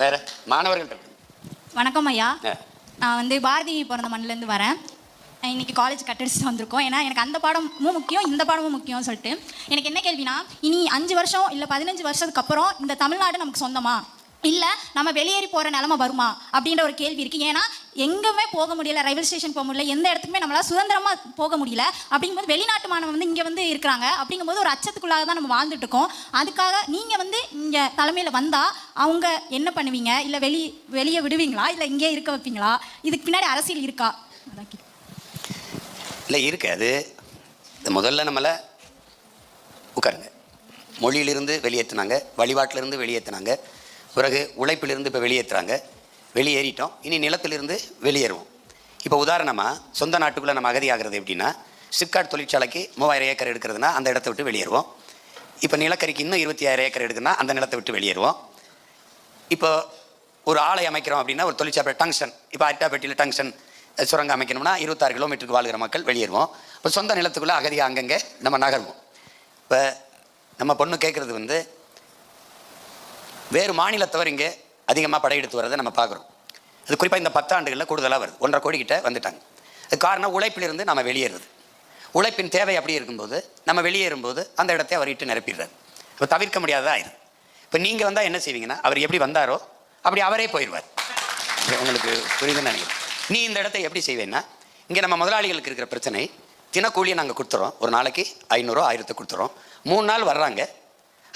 வேற மாணவர்கள் வணக்கம் ஐயா. நான் வந்து பாரதி பிறந்த மண்ணிலேருந்து வரேன். இன்னைக்கு காலேஜ் கட்டடிச்சுட்டு வந்திருக்கோம். ஏன்னா எனக்கு அந்த பாடமும் முக்கியம் இந்த பாடமும் முக்கியம் சொல்லிட்டு. எனக்கு என்ன கேள்வினா இனி அஞ்சு வருஷம் இல்லை பதினஞ்சு வருஷத்துக்கு அப்புறம் இந்த தமிழ்நாடு நமக்கு சொந்தமா? இல்லை நம்ம வெளியேறி போகிற நிலமை வருமா? அப்படின்ற ஒரு கேள்வி இருக்குது ஏன்னா எங்கேயுமே போக முடியல ரயில்வே ஸ்டேஷன் போக முடியல எந்த இடத்துக்குமே நம்மளால் சுதந்திரமாக போக முடியல. அப்படிங்கும்போது வெளிநாட்டு மாணவன் வந்து இங்கே வந்து இருக்கிறாங்க. அப்படிங்கும்போது ஒரு அச்சத்துக்குள்ளாக தான் நம்ம வாழ்ந்துட்டு இருக்கோம். அதுக்காக நீங்கள் வந்து இங்கே தலைமையில் வந்தால் அவங்க என்ன பண்ணுவீங்க? இல்லை வெளி வெளியே விடுவீங்களா? இல்லை இங்கே இருக்க வைப்பீங்களா? இதுக்கு பின்னாடி அரசியல் இருக்கா? இல்லை இருக்காது முதல்ல நம்மளை உட்காருங்க. மொழியிலிருந்து வெளியேற்றினாங்க வழிபாட்டிலிருந்து வெளியேற்றினாங்க பிறகு உழைப்பிலிருந்து இப்போ வெளியேற்றுறாங்க வெளியேறிட்டோம். இனி நிலத்திலிருந்து வெளியேறுவோம். இப்போ உதாரணமாக சொந்த நாட்டுக்குள்ளே நம்ம அகதியாகிறது எப்படின்னா சிப்காட் தொழிற்சாலைக்கு மூவாயிரம் ஏக்கர் எடுக்கிறதுனா அந்த இடத்த விட்டு வெளியேறுவோம். இப்போ நிலக்கரிக்கு இன்னும் இருபத்தி ஆயிரம் ஏக்கர் எடுக்குன்னா அந்த நிலத்தை விட்டு வெளியேறுவோம். இப்போ ஒரு ஆலை அமைக்கிறோம் அப்படின்னா ஒரு தொழிற்சாலை டங்ஷன். இப்போ அரிட்டாப்பேட்டியில் டங்ஷன் சுரங்கம் அமைக்கணும்னா இருபத்தாறு கிலோமீட்டருக்கு வாழ்கிற மக்கள் வெளியேறுவோம். இப்போ சொந்த நிலத்துக்குள்ளே அகதியாக அங்கங்கே நம்ம நகர்வோம். இப்போ நம்ம பொண்ணு கேட்குறது வந்து வேறு மாநிலத்தவர் இங்கே அதிகமாக படையெடுத்து வரதை நம்ம பார்க்குறோம். அது குறிப்பாக இந்த பத்தாண்டுகளில் கூடுதலாக வருது. ஒன்றரை கோடி கிட்ட வந்துட்டாங்க. அது காரணம் உழைப்பிலிருந்து நம்ம வெளியேறுறது. உழைப்பின் தேவை அப்படி இருக்கும்போது நம்ம வெளியேறும்போது அந்த இடத்தை அவர் இட்டு நிரப்பிடுறாரு. இப்போ தவிர்க்க முடியாததா ஆயிடுது இப்போ நீங்கள் வந்தால் என்ன செய்வீங்கன்னா அவர் எப்படி வந்தாரோ அப்படி அவரே போயிடுவார். உங்களுக்கு புரியுதுன்னு நினைக்கிறேன். நீ இந்த இடத்த எப்படி செய்வேன்னா இங்கே நம்ம முதலாளிகளுக்கு இருக்கிற பிரச்சனை தினக்கூலியை நாங்கள் கொடுத்துறோம். ஒரு நாளைக்கு ஐநூறுரூவா ஆயிரத்தை கொடுத்துறோம். மூணு நாள் வர்றாங்க.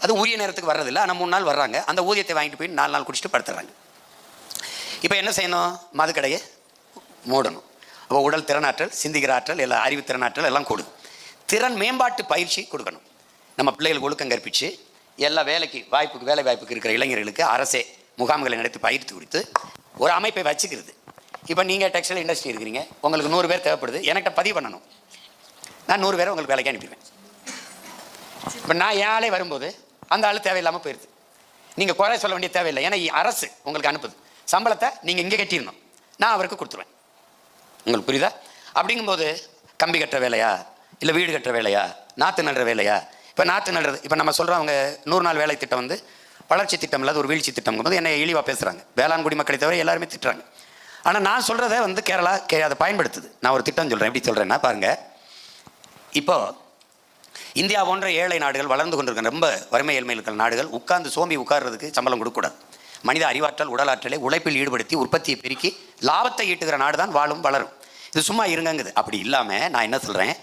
அது உரிய நேரத்துக்கு வர்றதில்ல. ஆனால் மூணு நாள் வர்றாங்க. அந்த ஊதியத்தை வாங்கிட்டு போய் நாலு நாள் குடிச்சிட்டு படுத்துறாங்க. இப்போ என்ன செய்யணும்? மதுக்கடையை மூடணும். அப்போ உடல் திறனாற்றல் சிந்திக்கிற ஆற்றல் எல்லாம் அறிவு திறனாற்றல் எல்லாம் கொடுக்கும் திறன் மேம்பாட்டு பயிற்சி கொடுக்கணும். நம்ம பிள்ளைகளுக்கு ஒழுக்கம் கற்பித்து எல்லா வேலைக்கு வாய்ப்புக்கு வேலை வாய்ப்புக்கு இருக்கிற இளைஞர்களுக்கு அரசே முகாம்களை நடத்தி பயிற்சி கொடுத்து ஒரு அமைப்பை வச்சுக்கிறது. இப்போ நீங்கள் டெக்ஸ்டைல் இண்டஸ்ட்ரி இருக்கிறீங்க. உங்களுக்கு நூறு பேர் தேவைப்படுது. என்கிட்ட பதிவு பண்ணணும். நான் நூறு பேரை உங்களுக்கு வேலைக்கு அனுப்பிடுவேன். இப்போ நான் ஏழை வரும்போது அந்த ஆள் தேவையில்லாமல் போயிடுது நீங்கள் குறை சொல்ல வேண்டிய தேவையில்லை. ஏன்னா அரசு உங்களுக்கு அனுப்புது. சம்பளத்தை நீங்கள் இங்கே கட்டிடணும். நான் அவருக்கு கொடுத்துருவேன். உங்களுக்கு புரியுதா? அப்படிங்கும்போது கம்பி கட்டுற வேலையா? இல்லை வீடு கட்டுற வேலையா? நாற்று நடுற வேலையா? இப்போ நாற்று நடுறது இப்போ நம்ம சொல்கிறவங்க நூறு நாள் வேலை திட்டம் வந்து வளர்ச்சி திட்டம் இல்லாத ஒரு வீழ்ச்சி திட்டம் போது என்னை இழிவாக பேசுகிறாங்க வேளாண் குடிமக்களை தவிர எல்லாருமே திட்டுறாங்க. ஆனால் நான் சொல்கிறத வந்து கேரளா கே அதை பயன்படுத்துது. நான் ஒரு திட்டம் சொல்கிறேன் எப்படி சொல்கிறேன்னா பாருங்கள் இப்போது இந்தியா போன்ற ஏழை நாடுகள் வளர்ந்து கொண்டிருக்கிற ரொம்ப வறுமை ஏழ்மையில் இருக்கிற நாடுகள் உட்கார்ந்து சோம்பி உட்கார்றதுக்கு சம்பளம் கொடுக்கக்கூடாது. மனித அறிவாற்றல் உடலாற்றலை உழைப்பில் ஈடுபடுத்தி உற்பத்தியை பெருக்கி லாபத்தை ஈட்டுகிற நாடு தான் வாழும் வளரும். இது சும்மா இருங்கங்குது. அப்படி இல்லாமல் நான் என்ன சொல்கிறேன்